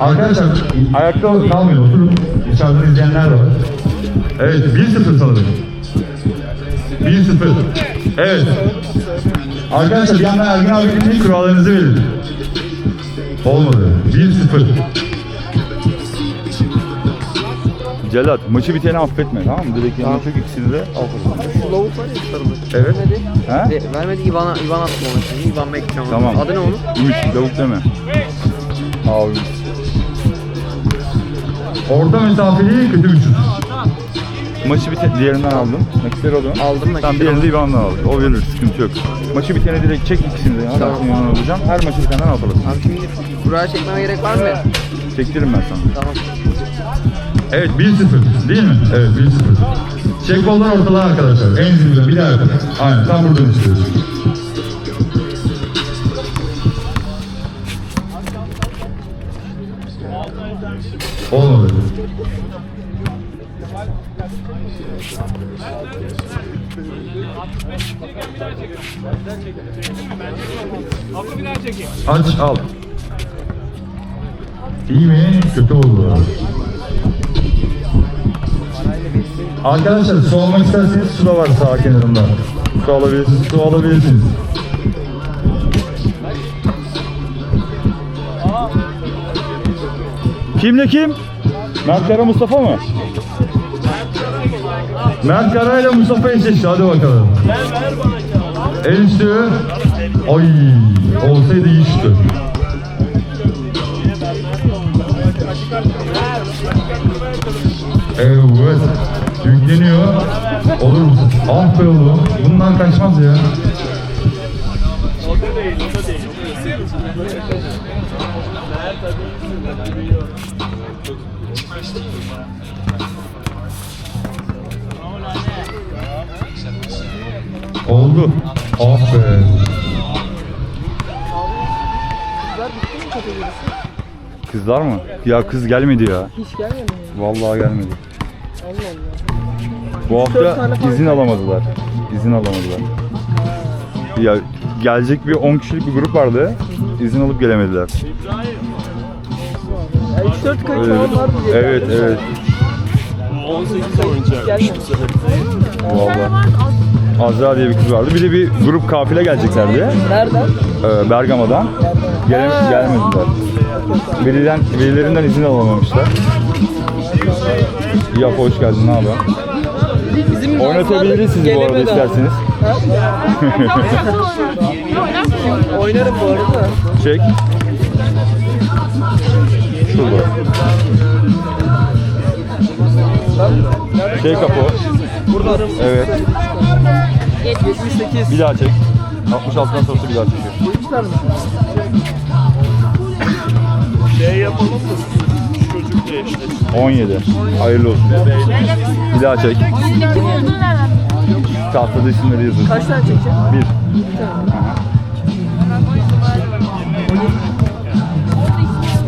Arkadaşlar ayakta kalmayın oturun. Dışarıdan izleyenler var. Evet 1-0 sanırım. 1-0. Evet. Arkadaşlar bir yandan Ergin abinin ilk kurallarınızı verin. Olmadı. 1-0. Celat maçı biteni affetme tamam mı? Direkt yanına çök ikisini de. Şu lavuk var ya sarılı. Evet. Vermedi. Ha? Ve- vermedi İvan'a İvan attım ona şimdi. İvan onu. Tamam. Adı ne onun? Ümit lavuk deme. Abi. Orta mesafeli kötü bir şut. Maçı biten diğerinden aldım. Nakitleri. Aldım Tamam nakitleri. diğerini de İvan'dan aldık. O verir sıkıntı yok. Maçı bitene direkt çek ikisini de. ya. Tamam. Ben yanına alacağım. Her maçı bitenden al parasını. Abi şimdi buraya çekmeme gerek var mı? Çektiririm ben sana. Tamam. Evet 1-0 değil mi? Evet 1-0. Çek kollar ortalığa arkadaşlar. En zirveden bir daha yapın. Aynen tam buradan istiyoruz. Olmadı. Aç al. İyi mi? Kötü oldu. Arkadaşlar su almak isterseniz su da var sağ kenarında. Su alabilirsiniz, su alabilirsiniz. Kimle kim? Mert Kara Mustafa mı? Mert Kara ile Mustafa eşleşti. Hadi bakalım. El üstü. Ay, olsaydı iyi şutu. Evet. Yükleniyor. Olur musun? Ah be oğlum. Bundan kaçmaz ya. Oldu. Ah be. Kızlar bitti mi kategorisi? Kızlar mı? Ya kız gelmedi ya. Hiç gelmedi mi? Vallahi gelmedi. Allah Allah. Bu hafta izin alamadılar. İzin alamadılar. Ya gelecek bir 10 kişilik bir grup vardı. İzin alıp gelemediler. Ya 3-4 kayıt Öyle falan bir- var mı? Evet evet. 18 oynayacak. Gelmedi. Vallahi. Azra diye bir kız vardı. Bir de bir grup kafile geleceklerdi. Nereden? Ee, Bergama'dan. Gele gelmediler. Veliden, velilerinden izin alamamışlar. Ya hoş geldin ne haber? Bizim Oynatabiliriz sizi bu arada isterseniz. Oynarım bu arada. Çek. Şurada. Şey kapı. Burada. Evet. 78. Bir daha çek. 66'dan sonrası bir daha çekiyor. Koymuşlar mı? Şey yapalım mı? Çocuk eşleşsin. 17. Hayırlı olsun. Bir daha çek. Kim olduğunu nereden? Tahtada isimleri yazın. Kaç tane çekeceğim? Bir.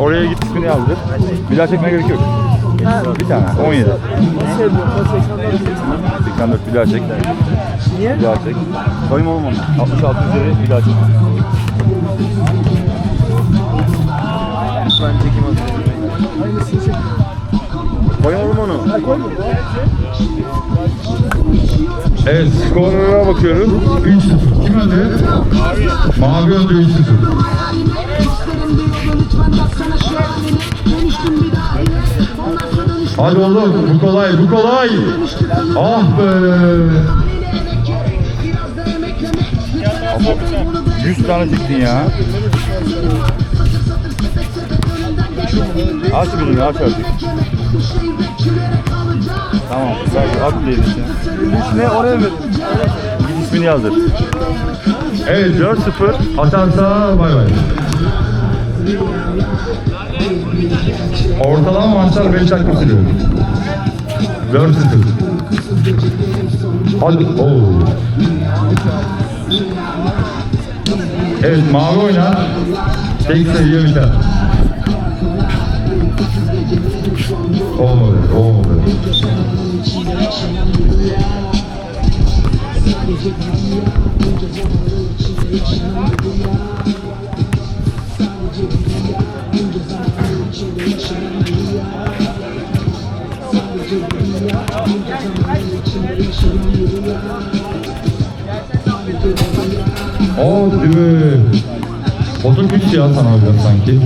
Oraya git ismini yazdır. Bir daha çekmeye gerek yok. Bir tane. 17. Nasıl yapıyorum? 84. 84 bir daha çek. Niye? Bir daha çek. Oğlum onu. 66 üzeri bir daha çek. Ben çekim atıyorum. Hangisini çek? Oğlum onu. Ha koyma. Evet skorlara bakıyoruz. 3-0. Kim önde? Mavi önde 3-0. Hadi oğlum bu kolay bu kolay. Ah be. 100 tane çektin ya. Aç birini aç artık. Tamam. Ver, at işte. Ne oraya mı? Git ismini yazdır. Evet 4-0 atarsa bay bay. Ortalama maçlar 5 dakika sürüyor. 4-0. Hadi. Oo. Evet mavi oynar. Tek seviye biter. Olmadı, olmadı. Thank you mi? Otur güç ya sana hocam sanki.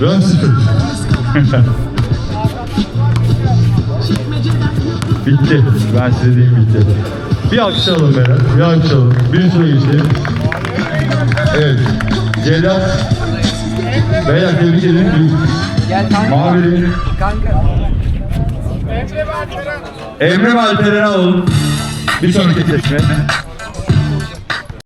Dön sıfır. bitti. Ben size diyeyim bitti. Bir alkış alalım. Bir alkış alalım. Bir sıra geçelim. Evet. Celal. Beyler tebrik ederim. Mavi. Kanka. Emre ve Alperen'i alalım. Bir sonraki seçme.